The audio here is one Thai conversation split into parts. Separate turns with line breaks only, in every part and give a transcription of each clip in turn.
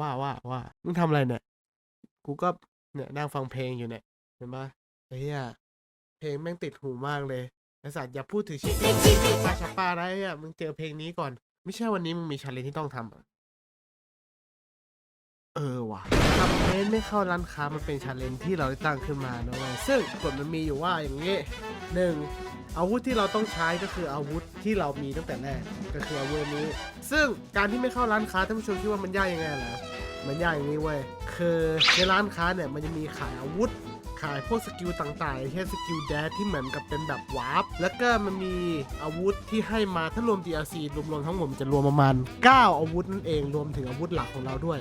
ว่าว่าว่ามึงทำอะไรเนี่ย กูก็เนี่ยนั่งฟังเพลงอยู่เนี่ย เห็นปะไอ้เหี้ยเพลงแม่งติดหูมากเลยไอสัตว์อย่าพูดถึงชิปาชาปาได้อะมึงเจอเพลงนี้ก่อน ไม่ใช่วันนี้มึงมีชาเลนจ์ที่ต้องทำอะเออว่ะทำเพลงไม่เข้าร้านค้ามันเป็นชาเลนจ์ที่เราได้ตั้งขึ้นมานะเว้ยซึ่งกฎมันมีอยู่ว่าอย่างนี้หนึ่ง อาวุธที่เราต้องใช้ก็คืออาวุธที่เรามีตั้งแต่แรกก็คืออาวุธนี้ ซึ่งการที่ไม่เข้าร้านค้าท่านผู้ชมคิดว่ามันยากยังไงล่ะมันยากอย่างนี้เว้ยคือในร้านค้าเนี่ยมันจะมีขายอาวุธ ขายพวกสกิลต่างๆเช่นสกิลแดดที่เหมือนกับเป็นแบบวาร์ปแล้วก็มันมีอาวุธที่ให้มาถ้ารวม DLC รวมๆทั้งหมดมันจะรวมประมาณ 9 อาวุธนั่นเองรวมถึงอาวุธหลักของเราด้วย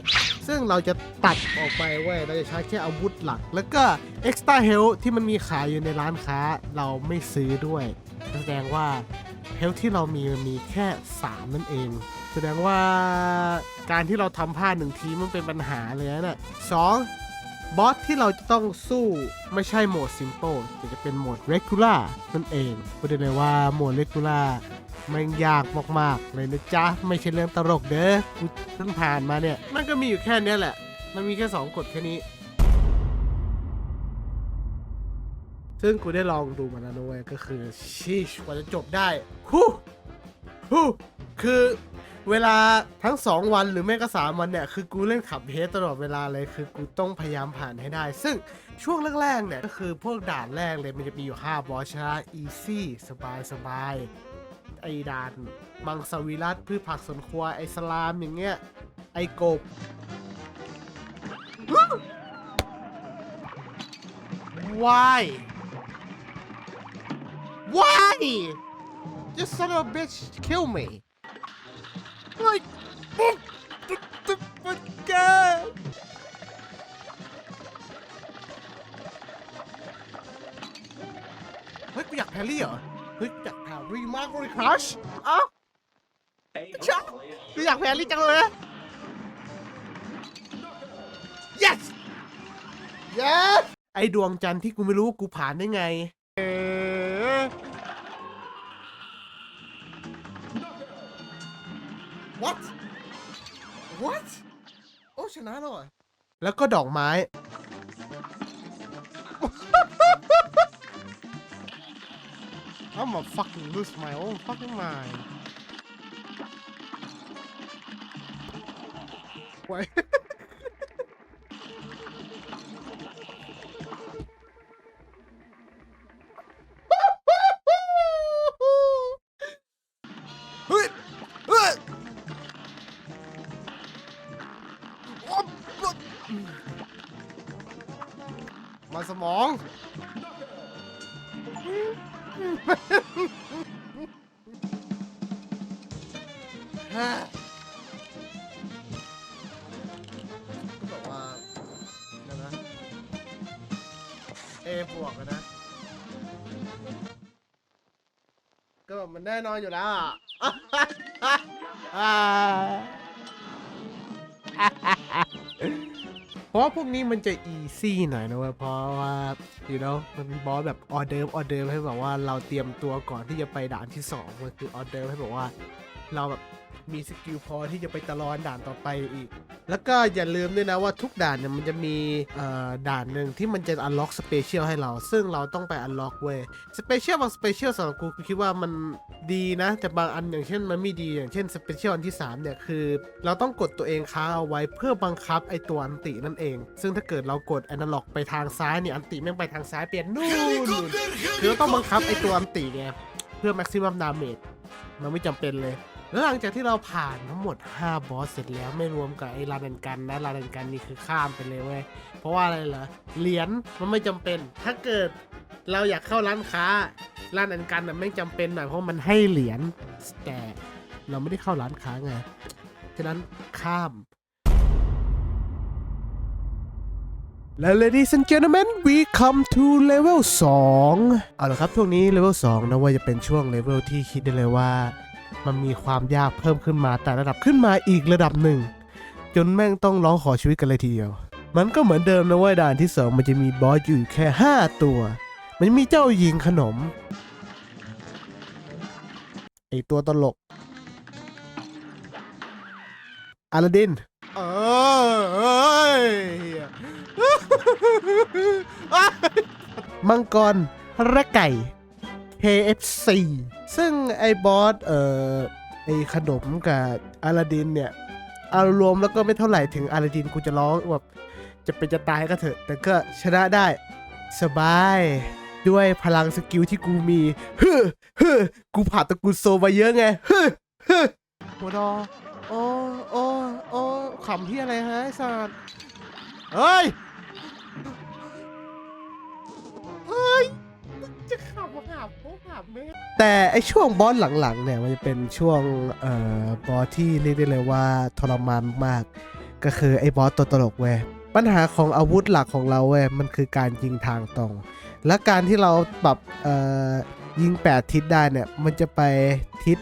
ซึ่งเราจะตัดออกไปเว้ยเราจะใช้แค่อาวุธหลัก แล้วก็ Extra Health ที่มันมีขายอยู่ในร้านค้าเราไม่ซื้อด้วยแสดงว่าเฮลที่เรามีมันมีแค่ 3 นั่นเอง แสดงว่าการที่เราทำพลาดหนึ่งทีมันเป็นปัญหาเลยนะเนี่ยสอง บอสที่เราจะต้องสู้ไม่ใช่โหมด Simple แต่จะเป็นโหมด Regular นั่นเองพูดได้เลยว่าโหมด Regular มันยากมากๆเลยนะจ๊ะ ไม่ใช่เรื่องตลกเด้อกูเพิ่งผ่านมาเนี่ย มันก็มีอยู่แค่นี้แหละ มันมีแค่ 2 กฎแค่นี้ ซึ่งกูได้ลองดูมาแล้วนะเว้ยก็คือชีชกว่าจะจบได้ฮู้ฮู้คือ เวลาทั้ง 2 วันหรือไม่ก็ 3 วันเนี่ย คือกูเล่นขับเฮดตลอดเวลาเลยคือกูต้องพยายามผ่านให้ได้ ซึ่งช่วงแรกๆเนี่ย ก็คือพวกด่านแรกเลยมันจะมีอยู่ 5 บอสชนะอีซี่สบายสบายไอ้ด่าน มังสวิรัตพืชผักสวนครัวไอ้สลามอย่างเงี้ย ไอ้กบ Why Why You son of a bitch kill me Like what the, the fuck เฮ้ยกูอยากแพรรี่เหรอ เฮ้ยอยากแพรรี่มากเลยครัชเอ้าชักกูอยากแพรรี่จังเลย yes yes ไอดวงจันทร์ที่กูไม่รู้กูผ่านได้ไง แล้วก็ดอกไม้ I'm a fucking lose my own fucking mind ไว้ มาสมองฮ่าก็บอกว่าเดี๋ยวนะ A บวกอะนะ ก็แบบมันแน่นอนอยู่แล้วอะ อ่า เพราะว่าพวกนี้มันจะอีซี่หน่อยนะเว้ยเพราะว่า you know มันมีบอสแบบออเดิร์ฟออเดิร์ฟให้แบบว่าเราเตรียมตัวก่อนที่จะไปด่านที่สองมันคือออเดิร์ฟให้แบบว่า เราแบบ มีสกิลพอที่จะไปตะลอนด่านต่อไปอีก แล้วก็อย่าลืมด้วยนะว่าทุกด่านเนี่ยมันจะมีด่านหนึ่งที่มันจะอันล็อกสเปเชียลให้เรา ซึ่งเราต้องไปอันล็อกเว้ยสเปเชียลบางสเปเชียลสำหรับกูกูคิดว่ามันดีนะ แต่บางอันอย่างเช่นมันไม่ดีอย่างเช่นสเปเชียลอันที่ 3 เนี่ย คือ เราต้องกดตัวเองค้าเอาไว้เพื่อบังคับไอตัวอันตินั่นเอง ซึ่งถ้าเกิดเรากดอนาล็อกไปทางซ้ายเนี่ยอันติแม่งไปทางซ้ายเปลี่ยนนู่นนู่นคือเราต้องบังคับไอตัวอันติไงเพื่อ maximum damage มันไม่จำเป็นเลย แล้วหลังจากที่เราผ่านทั้งหมด 5 บอสเสร็จแล้วไม่รวมกับไอ้ลาเดนกันนะลาเดนกันนี่คือข้ามไปเลยเว้ย เพราะว่าอะไรเหรอ เหรียญมันไม่จำเป็น ถ้าเกิดเราอยากเข้าร้านค้าร้านดันกันน่ะไม่จำเป็นหน่อยเพราะมันให้เหรียญแต่เราไม่ได้เข้าร้านค้าไง ฉะนั้นข้ามและ ladies and gentlemen we come to level 2 เอาละครับช่วงนี้ level 2 นะว่าจะเป็นช่วง level ที่คิดได้เลยว่า มันมีความยากเพิ่มขึ้นมาแต่ระดับขึ้นมาอีกระดับหนึ่ง จนแม่งต้องร้องขอชีวิตกันเลยทีเดียว มันก็เหมือนเดิมนะว่าด่านที่ 2 มันจะมีบอสอยู่แค่ 5 ตัว มันมีเจ้าหญิงขนมไอตัวตลกอาลาดินเออมังกรระไก่ KFC ซึ่งไอ้บอสเอ่อไอ้ขนมกับอาลาดินเนี่ยเอารวมแล้วก็ไม่เท่าไหร่ถึงอาลาดินกูจะร้องแบบจะเป็นจะตายก็เถอะ แต่ก็ชนะได้ สบายด้วยพลังสกิลที่กูมีฮึฮึกูผ่านตะกูลโซมาเยอะไงฮึฮึหัวดอโอ้โอ้โอ้ขำที่อะไรฮะไอ้สัตว์เฮ้ย จะขับมาขับโอ้ขับไม่แต่ไอช่วงบอสหลังๆเนี่ยมันจะเป็นช่วงเอ่อบอสที่เรียกได้เลยว่าทรมานมากๆก็คือไอบอสตัวตลกเว้ยปัญหาของอาวุธหลักของเราเว้ยมันคือการยิงทางตรง และการที่เราปรับเอ่อยิง 8 ทิศได้เนี่ยมันจะไปทิศ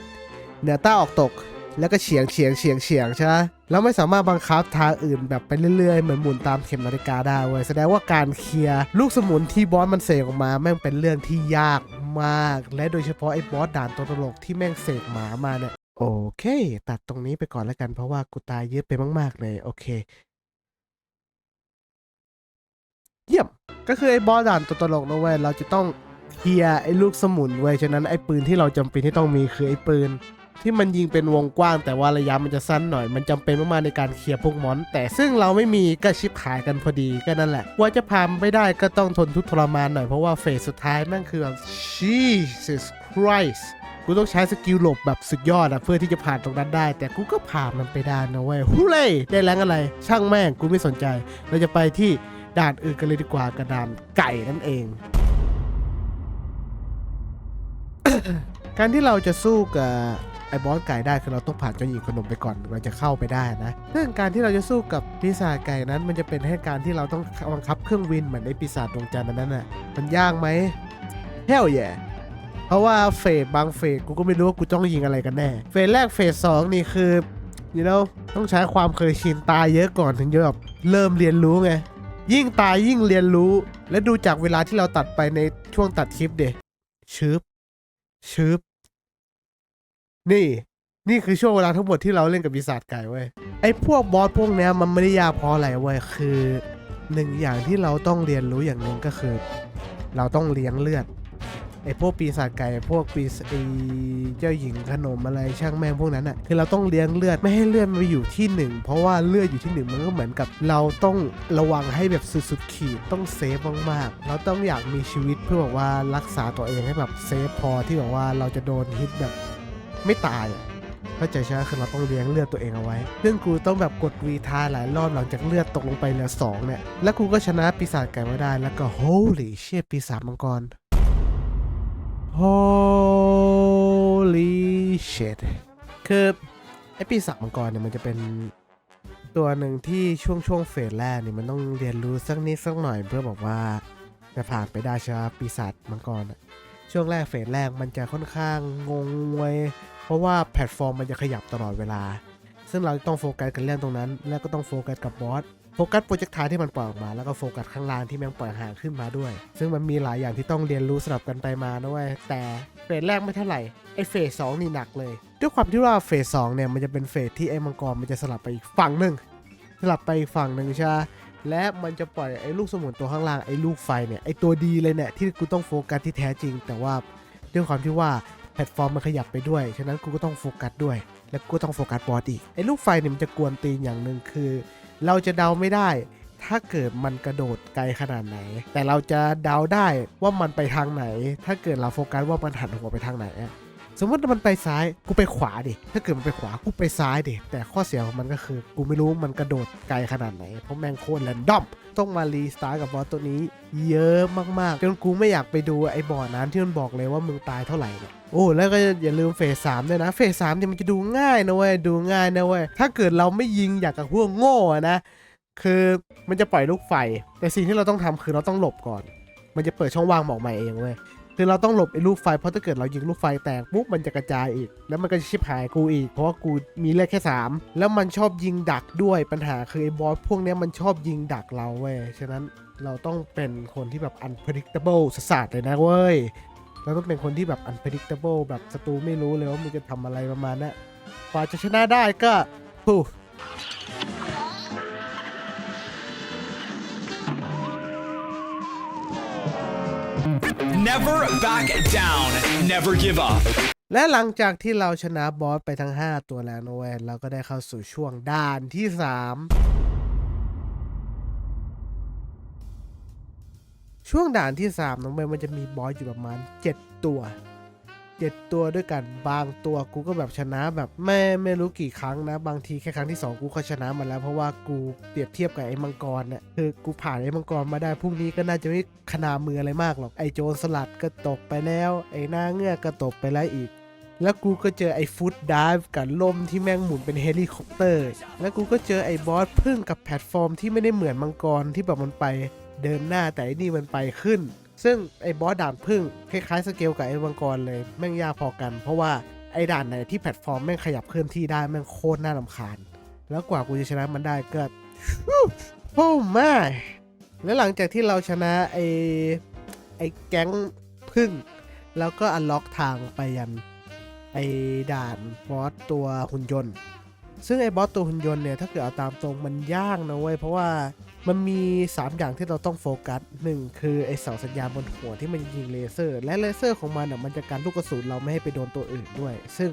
เหนือใต้ออกตก แล้วก็เฉียงเฉียงเฉียงเฉียงใช่ไหมแล้วไม่สามารถบังคับทางอื่นแบบไปเรื่อยๆ เหมือนหมุนตามเข็มนาฬิกาได้เว้ยแสดงว่าการเคลียร์ลูกสมุนที่บอสมันเสกออกมาแม่งเป็นเรื่องที่ยากมาก และโดยเฉพาะไอ้บอสด่านตัวตลกที่แม่งเสกหมามาเนี่ยโอเค ตัดตรงนี้ไปก่อนแล้วกันเพราะว่ากูตายเยอะไปมากๆเลยโอเค เยี่ยมก็คือไอ้บอสด่านตัวตลกนะเว้ยเราจะต้องเคลียร์ไอ้ลูกสมุนเว้ยฉะนั้นไอ้ปืนที่เราจำเป็นที่ต้องมีคือไอ้ปืน ที่มันยิงเป็นวงกว้างแต่ว่าระยะมันจะสั้นหน่อย มันจำเป็นมากๆในการเคลียร์พวกมอน แต่ซึ่งเราไม่มีก็ชิปขายกันพอดีก็นั่นแหละว่าจะพามไม่ได้ก็ต้องทนทุกข์ทรมานหน่อยเพราะว่าเฟสสุดท้ายแม่งคือแบบ Jesus Christ กูต้องใช้สกิลหลบแบบสุดยอดอะเพื่อที่จะผ่านตรงนั้นได้ แต่กูก็ผ่านมันไปได้นะเว้ยฮูเล่ได้แรงอะไร ช่างแม่งกูไม่สนใจ เราจะไปที่ด่านอื่นกันเลยดีกว่ากระดานไก่นั่นเอง การที่เราจะสู้กับ ไอ้บอสไก่ได้คือเราต้องผ่านเจ้าหญิงขนมไปก่อนเราจะเข้าไปได้นะซึ่งการที่เราจะสู้กับปีศาจไก่นั้น มันจะเป็นให้การที่เราต้องบังคับเครื่องวินเหมือนไอปีศาจดวงจันทร์นั้นน่ะมันยากไหมเฮลแย่เพราะว่าเฟสบางเฟสกูก็ไม่รู้ว่ากูต้องยิงอะไรกันแน่เฟสแรกเฟสสองนี่คือ you know ต้องใช้ความเคยชินตายเยอะก่อนถึงจะแบบเริ่มเรียนรู้ไงยิ่งตายยิ่งเรียนรู้ และดูจากเวลาที่เราตัดไปในช่วงตัดคลิปเดชึบชึบ นี่ นี่คือช่วงเวลาทั้งหมดที่เราเล่นกับปีศาจไก่เว้ย ไอ้พวกบอสพวกเนี้ยมันไม่ได้ยากเพราะอะไรเว้ย คือหนึ่งอย่างที่เราต้องเรียนรู้อย่างหนึ่งก็คือ เราต้องเลี้ยงเลือด ไอ้พวกปีศาจไก่พวกปีศไอ้เจ้าหญิงขนมอะไรช่างแม่งพวกนั้นอะ คือเราต้องเลี้ยงเลือดไม่ให้เลือดมันไปอยู่ที่หนึ่งเพราะว่าเลือดอยู่ที่หนึ่งมันก็เหมือนกับ เราต้องระวังให้แบบสุดๆขีดต้องเซฟมากๆ เราต้องอยากมีชีวิตเพื่อแบบว่ารักษาตัวเองให้แบบเซฟพอที่แบบว่าเราจะโดนฮิตแบบ ไม่ตายอะเข้าใจใช่ไหมคือเราต้องเลี้ยงเลือดตัวเองเอาไว้ซึ่งกูต้องแบบกดวีทาหลายรอบหลังจากเลือดตกลงไปเหลือสองเนี่ย แล้วกูก็ชนะปีศาจไก่มาได้ แล้วก็ holy shit ปีศาจมังกร holy shit คือไอปีศาจมังกรเนี่ยมันจะเป็นตัวหนึ่งที่ช่วงช่วงเฟสแรกเนี่ยมันต้องเรียนรู้สักนิดสักหน่อยเพื่อบอกว่าจะผ่านไปได้ใช่ไหมปีศาจมังกรอะ ช่วงแรกเฟสแรกมันจะค่อนข้างงงงวย เพราะว่าแพลตฟอร์มมันจะขยับตลอดเวลา ซึ่งเราต้องโฟกัสกันเรื่องตรงนั้น แล้วก็ต้องโฟกัสกับบอสโฟกัสโปรเจกต์ทายที่มันปล่อยออกมา แล้วก็โฟกัสข้างล่างที่แม่งปล่อยห่างขึ้นมาด้วย ซึ่งมันมีหลายอย่างที่ต้องเรียนรู้สลับกันไปมานะเว้ยแต่เฟสแรกไม่เท่าไหร่ไอเฟสสองนี่หนักเลย ด้วยความที่ว่าเฟสสองเนี่ยมันจะเป็นเฟสที่ไอมังกรมันจะสลับไปอีกฝั่งหนึ่งสลับไปอีกฝั่งหนึ่งใช่ และมันจะปล่อยไอ้ลูกสมุนตัวข้างล่างไอ้ลูกไฟเนี่ยไอ้ตัวดีเลยเนี่ยที่กูต้องโฟกัสที่แท้จริง แต่ว่าด้วยความที่ว่าแพลตฟอร์มมันขยับไปด้วย ฉะนั้นกูก็ต้องโฟกัสด้วย และกูต้องโฟกัสบอสอีกไอ้ลูกไฟเนี่ยมันจะกวนตีนอย่างหนึ่งคือ เราจะเดาไม่ได้ ถ้าเกิดมันกระโดดไกลขนาดไหน แต่เราจะเดาได้ว่ามันไปทางไหน ถ้าเกิดเราโฟกัสว่ามันหันหัวไปทางไหนอะ สมมติมันไปซ้ายกูไปขวาดิถ้าเกิดมันไปขวากูไปซ้ายดิแต่ข้อเสียของมันก็คือ กูไม่รู้มันกระโดดไกลขนาดไหนเพราะแมงโคตรแรนดอมต้องมารีสตาร์กับบอสตัวนี้ เยอะมากๆจนกูไม่อยากไปดูไอ้บ่อน้ำที่มันบอกเลยว่ามึงตายเท่าไหร่เนี่ยโอ้แล้วก็อย่าลืมเฟสสามด้วยนะเฟสสามเนี่ยมันจะดูง่ายนะเว้ยดูง่ายนะเว้ยถ้าเกิดเราไม่ยิงอยากกับพวกโง่นะคือมันจะปล่อยลูกไฟ แต่สิ่งที่เราต้องทำคือเราต้องหลบก่อน มันจะเปิดช่องว่างบอกใหม่เองเว้ย คือเราต้องหลบไอ้ลูกไฟเพราะถ้าเกิดเรายิงลูกไฟแตกปุ๊บมันจะกระจายอีก แล้วมันก็จะชิบหายกูอีก เพราะว่ากูมีเลือดแค่ 3 แล้วมันชอบยิงดักด้วยปัญหาคือไอ้บอสพวกนี้มันชอบยิงดักเราเว้ยฉะนั้นเราต้องเป็นคนที่แบบ unpredictable สัสๆเลยนะเว้ยเราต้องเป็นคนที่แบบ unpredictable แบบศัตรูไม่รู้เลยว่ามันจะทำอะไรประมาณนั้นกว่าจะชนะได้ก็ฮู้
Never back down. Never give up.
และหลังจากที่เราชนะบอสไปทั้ง 5 ตัวแล้วนะเว้ยเราก็ได้เข้าสู่ช่วงด่านที่ 3 ช่วงด่านที่ 3น้องเวนมันจะมีบอสอยู่ประมาณ 7 ตัว 7 ตัวด้วยกันบางตัวกูก็แบบชนะแบบไม่ไม่รู้กี่ครั้งนะ บางทีแค่ครั้งที่ 2 กูก็ชนะมาแล้ว เพราะว่ากูเปรียบเทียบกับไอ้มังกรเนี่ยคือกูผ่านไอ้มังกรมาได้พรุ่งนี้ก็น่าจะไม่ขนามืออะไรมากหรอกไอ้โจรสลัดก็ตกไปแล้ว ไอ้หน้าเงือกก็ตกไปแล้วอีกแล้วกูก็เจอไอ้ฟุตดิฟกับลมที่แม่งหมุนเป็นเฮลิคอปเตอร์ แล้วกูก็เจอไอ้บอสพึ่งกับแพลตฟอร์มที่ไม่ได้เหมือนมังกรที่แบบมันไปเดินหน้าแต่อันนี่มันไปขึ้น ซึ่งไอ้บอสด่านพึ่งคล้ายๆสเกลกับไอ้มังกรเลยแม่งยากพอกัน เพราะว่าไอ้ด่านไหนที่แพลตฟอร์มแม่งขยับเคลื่อนที่ได้แม่งโคตรน่ารำคาญ แล้วกว่ากูจะชนะมันได้ก็โอ้ไม่แล้วหลังจากที่เราชนะไอ้ไอ้แก๊งพึ่ง แล้วก็อันล็อกทางไปยันไอ้ด่านบอสตัวหุ่นยนต์ ซึ่งไอ้บอสตัวหุ่นยนต์เนี่ยถ้าเกิดเอาตามตรงมันยากนะเว้ยเพราะว่า มันมี 3 อย่างที่เราต้องโฟกัสหนึ่งคือไอเสาสัญญาณบนหัวที่มันยิงเลเซอร์ และเลเซอร์ของมันอะมันจะกันลูกกระสุนเราไม่ให้ไปโดนตัวอื่นด้วย ซึ่ง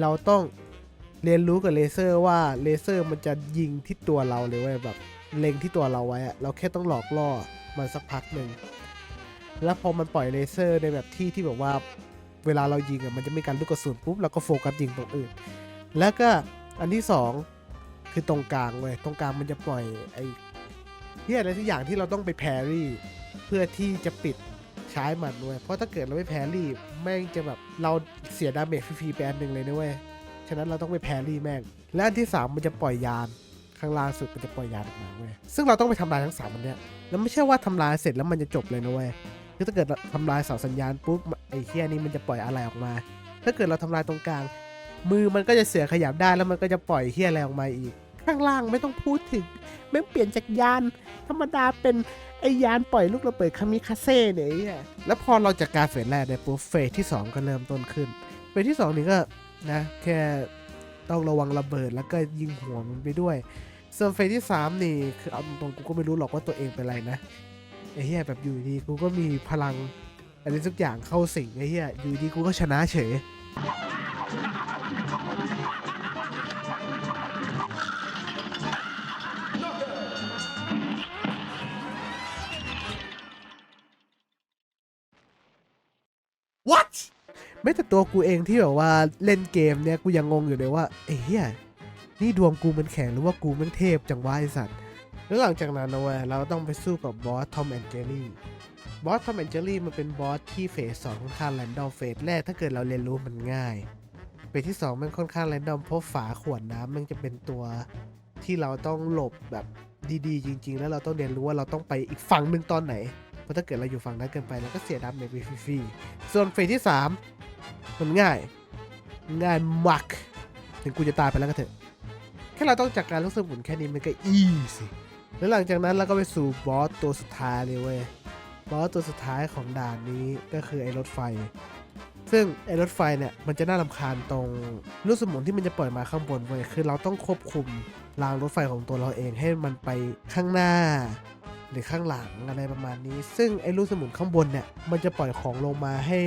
เราต้องเรียนรู้กับเลเซอร์ว่าเลเซอร์มันจะยิงที่ตัวเราเลยเว้ยแบบเล็งที่ตัวเราไว้อะเราแค่ต้องหลอกล่อมันสักพักหนึ่งแล้วพอมันปล่อยเลเซอร์ในแบบที่ที่แบบว่าเวลาเรายิงอะมันจะไม่การลูกกระสุนปุ๊บเราก็โฟกัสยิงตรงอื่น แล้วก็อันที่สองคือตรงกลางเว้ยตรงกลางมันจะปล่อยไอ เฮียอะไรทุกอย่างที่เราต้องไปแพรรี่ เพื่อที่จะปิดใช้มันเว้ยเพราะถ้าเกิดเราไม่แพรรี่แม่งจะแบบเราเสียดาเมจฟรีๆไปอันหนึ่งเลยนะเว้ย ฉะนั้นเราต้องไปแพรรี่แม่ง และอันที่สามมันจะปล่อยยาน ข้างล่างสุดมันจะปล่อยยานออกมาเว้ย ซึ่งเราต้องไปทำลายทั้งสามันเนี้ยแล้วไม่ใช่ว่าทำลายเสร็จแล้วมันจะจบเลยนะเว้ย คือถ้าเกิดเราทำลายเสาสัญญาณปุ๊บไอ้เคียนี้มันจะปล่อยอะไรออกมา ถ้าเกิดเราทำลายตรงกลาง มือมันก็จะเสือขยับได้แล้วมันก็จะปล่อยเคียอะไรออกมาอีก ข้างล่างไม่ต้องพูดถึงแม่งเปลี่ยนจากยาน ธรรมดาเป็นไอยานปล่อยลูกระเบิดคามิคาเซ่เนี่ยแล้วพอเราจัดการเฟสแรกเนี่ยปุ๊บเฟสที่ 2 ก็เริ่มต้นขึ้นเฟสที่ 2 นี่ก็นะแค่ต้องระวังระเบิดแล้วก็ยิงหัวมันไปด้วยส่วนเฟสที่ 3 นี่คือเอาตรงๆกูก็ไม่รู้หรอกว่าตัวเองเป็นอะไรนะไอ้เหี้ยแบบอยู่ดีกูก็มีพลังอะไรสักอย่างเข้าสิงไอ้เหี้ยอยู่ดีกูก็ชนะเฉย ไม่แต่ตัวกูเองที่แบบว่าเล่นเกมเนี่ยกูยังงงอยู่เลยว่าไอ้เหี้ยนี่ดวงกูมันแข็งหรือว่ากูมันเทพจังวะไอสัตว์แล้วหลังจากนั้นนะเว้ยเราต้องไปสู้กับบอสทอมแอนเจอรี่บอสทอมแอนเจอรี่มันเป็นบอสที่เฟสสองค่อนข้างแรนดอมเฟสแรกถ้าเกิดเราเรียนรู้มันง่ายเฟสที่สองมันค่อนข้างแรนดอมเพราะฝาขวดน้ำมันจะเป็นตัวที่เราต้องหลบแบบดีๆ จริง ๆ แล้วเราต้องเรียนรู้ว่าเราต้องไปอีกฝั่งหนึ่งตอนไหนเพราะถ้าเกิดเราอยู่ฝั่งนั้นเกินไปเราก็เสียดาเมจไปฟรีๆส่วนเฟสที่สา มันง่าย ง่ายมากถึงกูจะตายไปแล้วก็เถอะ แค่เราต้องจัดการลูกสมุนแค่นี้มันก็อีสิแล้วหลังจากนั้นเราก็ไปสู่บอสตัวสุดท้ายเลยเว้ย บอสตัวสุดท้ายของด่านนี้ก็คือไอ้รถไฟ ซึ่งไอ้รถไฟเนี่ยมันจะน่ารำคาญตรงลูกสมุนที่มันจะปล่อยมาข้างบนเว้ยคือเราต้องควบคุมรางรถไฟของตัวเราเองให้มันไปข้างหน้า หรือข้างหลังอะไรประมาณนี้ ซึ่งไอ้ลูกสมุนข้างบนเนี่ยมันจะปล่อยของลงมาให้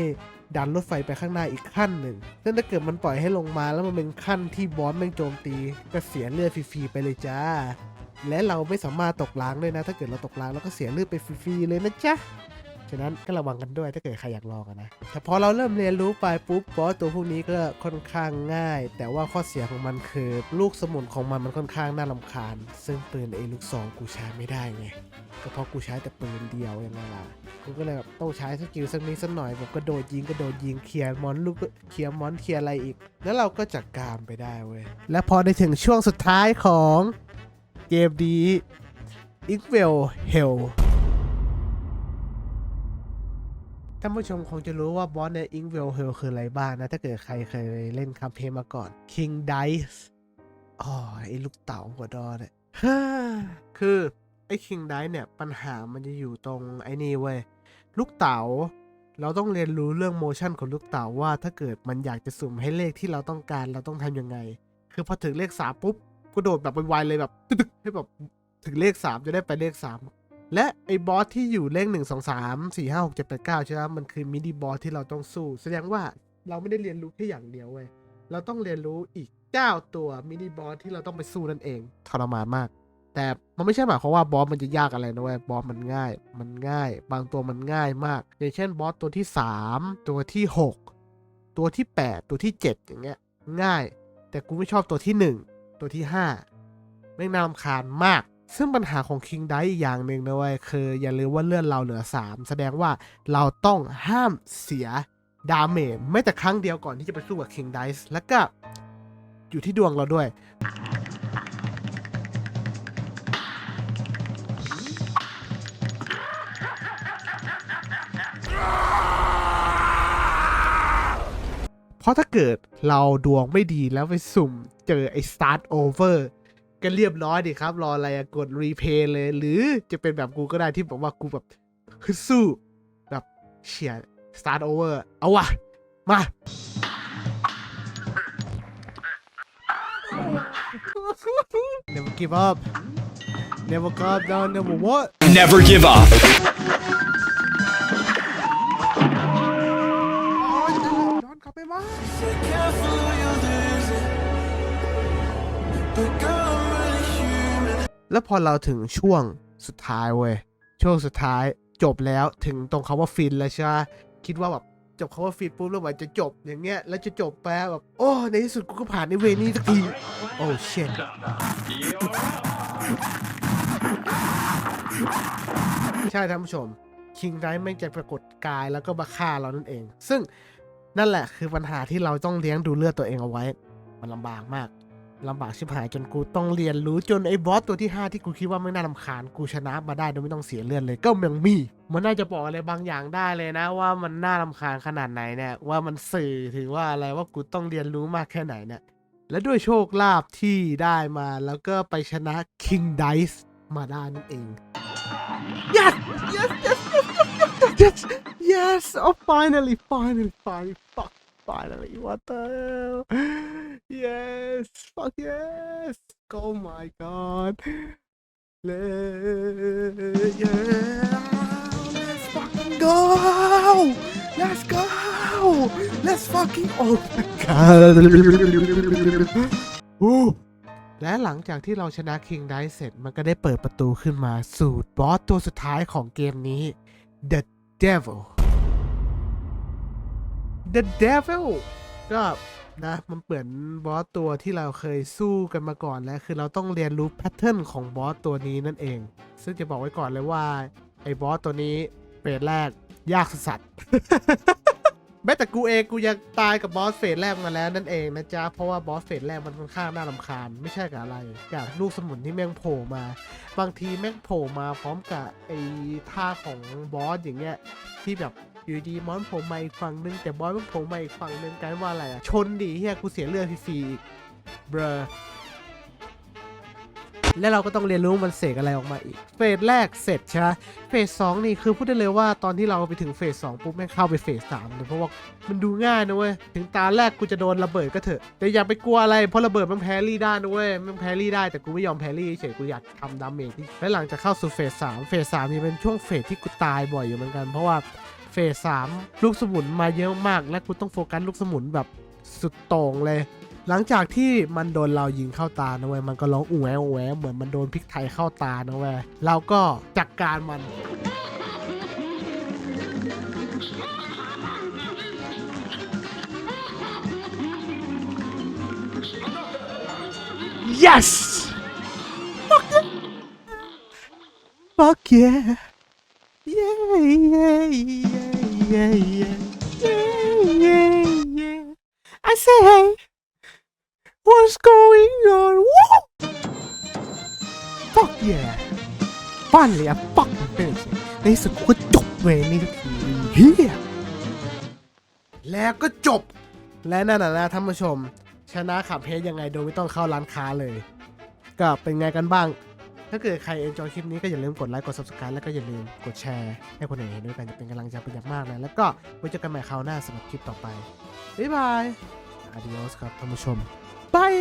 ดันรถไฟไปข้างหน้าอีกขั้นหนึ่งซึ่งถ้าเกิดมันปล่อยให้ลงมาแล้วมันเป็นขั้นที่บอสแม่งโจมตีก็เสียเลือดฟรีๆไปเลยจ้า และเราไม่สามารถตกล้างด้วยนะ ถ้าเกิดเราตกล้างเราก็เสียเลือดไปฟรีๆเลยนะจ๊ะ ฉะนั้นก็ระวังกันด้วยถ้าเกิดใครอยากลองนะแต่พอเราเริ่มเรียนรู้ไปปุ๊บบอสตัวพวกนี้ก็ค่อนข้างง่าย แต่ว่าข้อเสียของมันคือ ลูกสมุนของมันมันค่อนข้างน่ารำคาญ ซึ่งปืนเอลูกซองกูใช้ไม่ได้ไงก็เพราะกูใช้แต่ปืนเดียวยังไงล่ะกูก็เลยแบบต้องใช้สกิลสักนิดสักหน่อยแบบกระโดดยิงกระโดดยิงเคลียร์มอนลูกเคลียร์มอนเคลียร์อะไรอีก แล้วเราก็จัดการไปได้เว้ยและพอได้ถึงช่วงสุดท้ายของเกมนี้ i n k w e l Hell ท่านผู้ชมคงจะรู้ว่าบอสใน i n k w e l Hell คืออะไรบ้างนะ ถ้าเกิดใครเคยเล่นคัมเพมาก่อน King Dice อ๋อไอ้ลูกเต๋าหัวดอเนี่ยคือ ไอ้ King Dice เนี่ย ปัญหามันจะอยู่ตรงไอ้นี่เว้ย ลูกเต๋าเราต้องเรียนรู้เรื่องโมชั่นของลูกเต๋าว่าถ้าเกิดมันอยากจะสุ่มให้เลขที่เราต้องการเราต้องทำยังไง คือพอถึงเลขสามปุ๊บกระโดดแบบไวๆเลยแบบให้แบบถึงเลขสามจะได้ไปเลขสาม และไอ้บอสที่อยู่เลขหนึ่งสองสามสี่ห้าหกเจ็ดแปดเก้าใช่ไหมมันคือมินิบอสที่เราต้องสู้ แสดงว่าเราไม่ได้เรียนรู้แค่อย่างเดียวเว้ยเราต้องเรียนรู้อีกเก้าตัวมินิบอสที่เราต้องไปสู้นั่นเองทรมานมาก แต่มันไม่ใช่หมายความว่าบอสมันจะยากอะไรนะเว้ยบอสมันง่าย มันง่าย บางตัวมันง่ายมาก อย่างเช่นบอสตัวที่ 3 ตัวที่ 6 ตัวที่ 8 ตัวที่ 7 อย่างเงี้ย ง่าย แต่กูไม่ชอบตัวที่ 1 ตัวที่ 5 ไม่งน่ารำคาญมาก ซึ่งปัญหาของ King d i อีกอย่างหนึ่งนะเว้ยคืออย่าลืมว่าเลื่อนเราเหลือ 3 แสดงว่าเราต้องห้ามเสียดาเมจไม่แต่ครั้งเดียวก่อนที่จะไปสู้กับ King d i แล้วก็อยู่ที่ดวงเราด้วย เพราะถ้าเกิดเราดวงไม่ดีแล้วไปสุ่มเจอไอ้ start over ก็เรียบร้อยดิครับ รออะไรอะกดรีเพย์เลย หรือจะเป็นแบบกูก็ได้ที่บอกว่ากูแบบคือสู้ แบบเฉียด start over เอาวะมา never give up never go down never what
Never give up.
แล้วพอเราถึงช่วงสุดท้ายเว้ยช่วงสุดท้ายจบแล้วถึงตรงคาว่าฟินแล้วใช่ไหมคิดว่าแบบจบคาว่าฟินปุ๊บแล้วมันจะจบอย่างเงี้ยแล้วจะจบไปแบบโอ้ในที่สุดกูก็ผ่านในเวนี้สักทีโอ้เช่นใช่ท่านผู้ชมคิงไดไม่งจะปรากฏกายแล้วก็มาฆ่าเรานั่นเอง ซึ่งนั่นแหละคือปัญหาที่เราต้องเลี้ยงดูเลือดตัวเองเอาไว้ มันลำบากมาก ลำบากชิบหายจนกูต้องเรียนรู้จนไอ้บอสตัวที่ 5 ที่กูคิดว่าไม่น่าลำคาญกูชนะมาได้โดยไม่ต้องเสียเลือดเลยก็ยังมี มันน่าจะบอกอะไรบางอย่างได้เลยนะ ว่ามันน่าลำคาญขนาดไหนเนี่ยว่ามันสื่อถึงว่าอะไรว่ากูต้องเรียนรู้มากแค่ไหนเนี่ยและด้วยโชคลาภที่ได้มาแล้วก็ไปชนะ King Dice มาได้นั่นเอง yes yes yes yes yes yes oh finally finally finally fuck finally what the hell yes yes fuck yes oh my god Let, yeah let's fucking go let's go let's fucking oh my god อู้และหลังจากที่เราชนะ King d i เสร็จมันก็ได้เปิดประตูขึ้นมาสู่บอสตัวสุดท้ายของเกมนี้ The Devil The Devil ก็ นะ มันเปมือนบอสตัวที่เราเคยสู้กันมาก่อนแล้ว คือเราต้องเรียนรู้แพทเทิร์นของบอสตัวนี้นั่นเอง ซึ่งจะบอกไว้ก่อนเลยว่า ไอ้บอสตัวนี้เฟสแรกยากสัสแม้แต่กูเองกูยังตายกับบอสเฟสแรกมาแล้วนั่นเองนะจ๊ะ เพราะว่าบอสเฟสแรกมันค่อนข้างน่ารำคาญ ไม่ใช่กับอะไรกับลูกสมุนที่แม่งโผล่มา บางทีแม่งโผล่มาพร้อมกับไอ้ท่าของบอสอย่างเงี้ยที่แบบ อยู่ดีมอนผล่มาอีกฝั่งนึงแต่บอสมันโผล่มาอีกฝั่งนึงกลายว่าอะไรอะชนดิเฮียกูเสียเลือดฟรีๆอีกเบรอและเราก็ต้องเรียนรู้มันเสกอะไรออกมาอีก เฟสแรกเสร็จใช่ไหมเฟสสองนี่คือพูดได้เลยว่าตอนที่เราไปถึงเฟสสองปุ๊บแม่งเข้าไปเฟสสามเลยเพราะว่ามันดูง่ายนะเว้ย ถึงตาแรกกูจะโดนระเบิดก็เถอะ แต่อย่าไปกลัวอะไร เพราะระเบิดมันแพรี่ได้นะเว้ย มันแพรี่ได้แต่กูไม่ยอมแพรี่เฉยกูอยากทำดาเมจที่และหลังจากเข้าสู่เฟสสามเฟสสามนี่เป็นช่วงเฟสที่กูตายบ่อยอยู่เหมือนกันเพราะว่า เฟสสามลูกสมุนมาเยอะมาก และกูต้องโฟกัสลูกสมุนแบบสุดโต่งเลย หลังจากที่มันโดนเรายิงเข้าตานะเว้ยมันก็ร้องอูแวอูแวเหมือนมันโดนพริกไทยเข้าตานะเว้ยเราก็จัดกการมัน yes fuck yeah fuck yeah yeah yeah yeah yeah yeah yeah yeah I say hey What's going on? Woo! Fuck yeah! Finally, I fucking finished it. ในที่สุดกูก็จบเวรนี้สักทีเฮียแล้วก็จบ และนั่นน่ะนะท่านผู้ชม ชนะขับเพจยังไงโดยไม่ต้องเข้าร้านค้าเลย ก็เป็นไงกันบ้าง ถ้าเกิดใครเอนจอยคลิปนี้ก็อย่าลืมกดไลค์กด subscribe แล้วก็อย่าลืมกดแชร์ ให้คนอื่นเห็นด้วยกันจะเป็นกำลังใจเป็นอย่างมากนะแล้วก็ไว้เจอกันใหม่คราวหน้าสำหรับคลิปต่อไปบ๊ายบายอาดิโอสครับท่านผู้ชมบาย